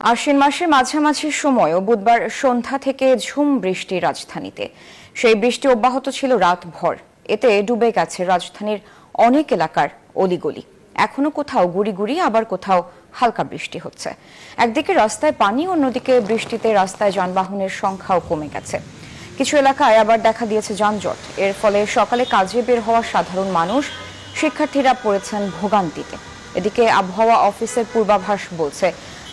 আশ্বিন মাসের মাঝামাঝি সময় ও বুধবার সন্ধ্যা থেকে ঝুম বৃষ্টি রাজধানীতে। সেই বৃষ্টি অব্যাহত ছিল রাতভর। এতে ডুবে গেছে রাজধানীর অনেক এলাকার অলিগলি। এখনও কোথাও গুড়ি গুড়ি আবার কোথাও হালকা বৃষ্টি হচ্ছে। একদিকে রাস্তায় পানি, অন্যদিকে বৃষ্টিতে রাস্তায় যানবাহনের সংখ্যাও কমে গেছে। কিছু এলাকায় আবার দেখা দিয়েছে যানজট। এর ফলে সকালে কাজে বের হওয়া সাধারণ মানুষ, শিক্ষার্থীরা পড়েছেন ভোগান্তিতে। এদিকে আবহাওয়া অফিসের পূর্বাভাস বলছে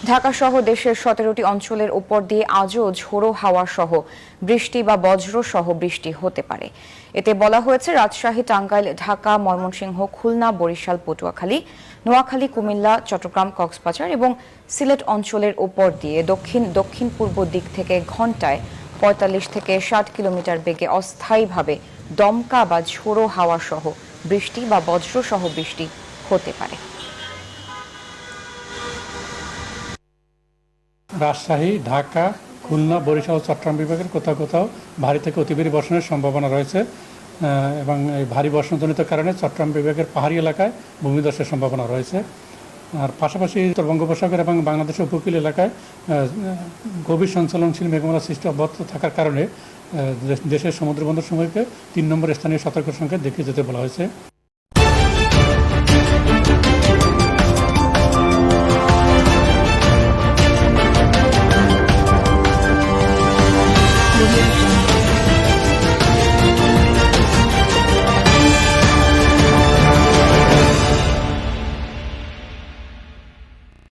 ঢাকা সহ দেশের সতেরোটি অঞ্চলের উপর দিয়ে আজও ঝোড়ো হাওয়া সহ বৃষ্টি বা বজ্র সহ বৃষ্টি হতে পারে। এতে বলা হয়েছে, রাজশাহী, টাঙ্গাইল, ঢাকা, ময়মনসিংহ, খুলনা, বরিশাল, পটুয়াখালী, নোয়াখালী, কুমিল্লা, চট্টগ্রাম, কক্সবাজার এবং সিলেট অঞ্চলের উপর দিয়ে দক্ষিণ দক্ষিণ পূর্ব দিক থেকে ঘন্টায় পঁয়তাল্লিশ থেকে ষাট কিলোমিটার বেগে অস্থায়ীভাবে দমকা বা ঝোড়ো হাওয়া সহ বৃষ্টি বা বজ্র সহ বৃষ্টি হতে পারে। রাজশাহী, ঢাকা, খুলনা, বরিশাল, চট্টগ্রাম বিভাগের কোথাও কোথাও ভারী থেকে অতি ভারী বর্ষণের সম্ভাবনা রয়েছে। এবং এই ভারী বর্ষণজনিত কারণে চট্টগ্রাম বিভাগের পাহাড়ি এলাকায় ভূমিধসের সম্ভাবনা রয়েছে। আর পাশাপাশি উত্তর বঙ্গোপসাগর এবং বাংলাদেশের উপকূল এলাকায় গভীর সঞ্চালনশীল মেঘমালা সৃষ্টি অব্যাহত থাকার কারণে দেশের সমুদ্র বন্দর সমূহকে তিন নম্বর স্থানীয় সতর্ক সংখ্যা দেখিয়ে যেতে বলা হয়েছে।